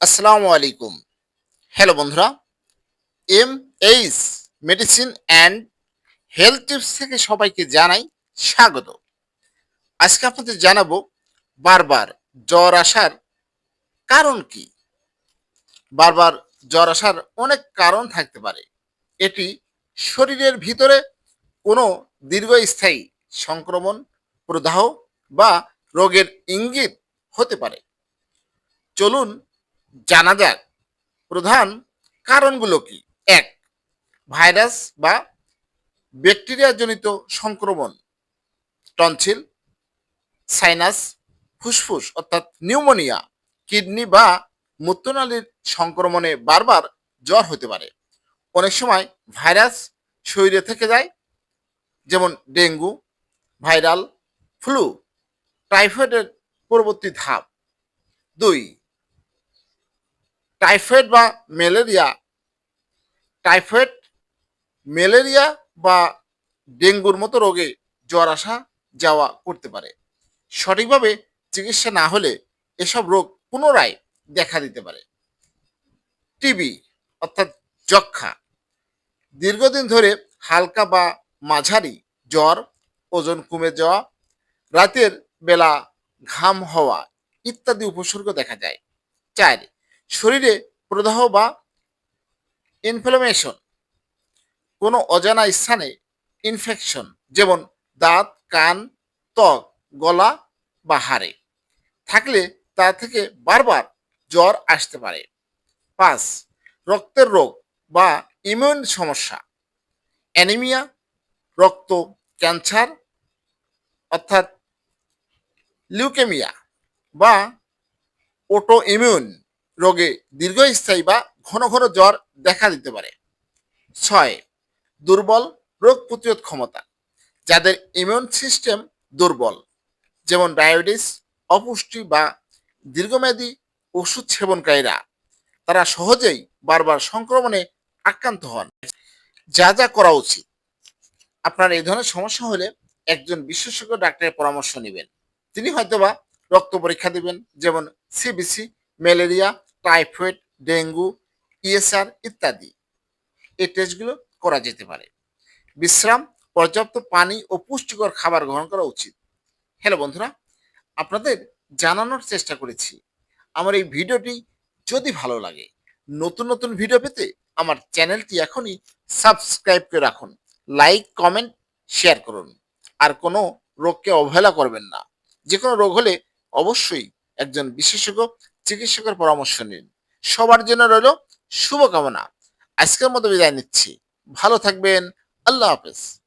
আসসালামু আলাইকুম। হ্যালো বন্ধুরা M H medicine and health tips থেকে সবাইকে জানাই স্বাগত। আজকে আপনাদের জানাব বারবার জ্বর আসার কারণ কি? বারবার জ্বর আসার অনেক কারণ থাকতে পারে। এটি শরীরের ভিতরে কোনো দীর্ঘস্থায়ী সংক্রমণ, প্রদাহ বা রোগের ইঙ্গিত হতে পারে। চলুন জানা যাক প্রধান কারণগুলো কি? এক, ভাইরাস বা ব্যাকটেরিয়াজনিত সংক্রমণ, টনসিল, সাইনাস, ফুসফুস, অর্থাৎ নিউমোনিয়া, কিডনি বা মূত্রনালীর সংক্রমণে বারবার জ্বর হতে পারে। অনেক সময় ভাইরাস শরীরে থেকে যায়, যেমন ডেঙ্গু, ভাইরাল ফ্লু, টাইফয়েডের পরবর্তী ধাপ। দুই টাইফয়েড বা ম্যালেরিয়া, টাইফয়েড, ম্যালেরিয়া বা ডেঙ্গুর মতো রোগে জ্বর আসা যাওয়া করতে পারে। সঠিকভাবে চিকিৎসা না হলে এসব রোগ পুনরায় দেখা দিতে পারে। টিবি অর্থাৎ যক্ষা দীর্ঘদিন ধরে হালকা বা মাঝারি জ্বর, ওজন কমে যাওয়া, রাতের বেলা ঘাম হওয়া ইত্যাদি উপসর্গ দেখা যায়। চার শরীরে প্রদাহ বা ইনফ্লামেশন কোনো অজানা স্থানে ইনফেকশন যেমন দাঁত, কান, ত্বক, গলা বা হাড়ে। থাকলে তা থেকে বারবার জ্বর আসতে পারে। পাঁচ, রক্তের রোগ বা ইমিউন সমস্যা। অ্যানিমিয়া রক্ত ক্যান্সার অর্থাৎ লিউকেমিয়া বা ওটো ইমিউন রোগে দীর্ঘস্থায়ী বা ঘন ঘন জ্বর দেখা দিতে পারে। ছয়, দুর্বল রোগ প্রতিরোধ ক্ষমতা। যাদের ইমিউন সিস্টেম দুর্বল, যেমন ডায়াবেটিস, অপুষ্টি বা দীর্ঘমেয়াদী ওষুধ সেবনকারীরা, তারা সহজেই বারবার সংক্রমণে আক্রান্ত হন। যা যা করা উচিত। আপনার এই ধরনের সমস্যা হলে একজন বিশেষজ্ঞ ডাক্তারের পরামর্শ নেবেন। তিনি হয়তোবা রক্ত পরীক্ষা দেবেন, যেমন CBC malaria typhoid, dengue ESR ইত্যাদি। এই টেস্টগুলো করা যেতে পারে। বিশ্রাম, পর্যাপ্ত পানি ও পুষ্টিকর খাবার গ্রহণ করা উচিত। হ্যালো বন্ধুরা, আপনাদের জানানোর চেষ্টা করেছি। আমার এই ভিডিওটি যদি ভালো লাগে, নতুন নতুন ভিডিও পেতে আমার চ্যানেলটি এখনই সাবস্ক্রাইব করে রাখুন। লাইক, কমেন্ট, শেয়ার করুন। আর কোনো রোগকে অবহেলা করবেন না। যে কোনো রোগ হলে অবশ্যই একজন বিশেষজ্ঞ চিকিৎসকের পরামর্শ নিন। সবার জন্য রইল শুভকামনা। আজকের মতো বিদায় নিচ্ছি। ভালো থাকবেন। আল্লাহ হাফেজ।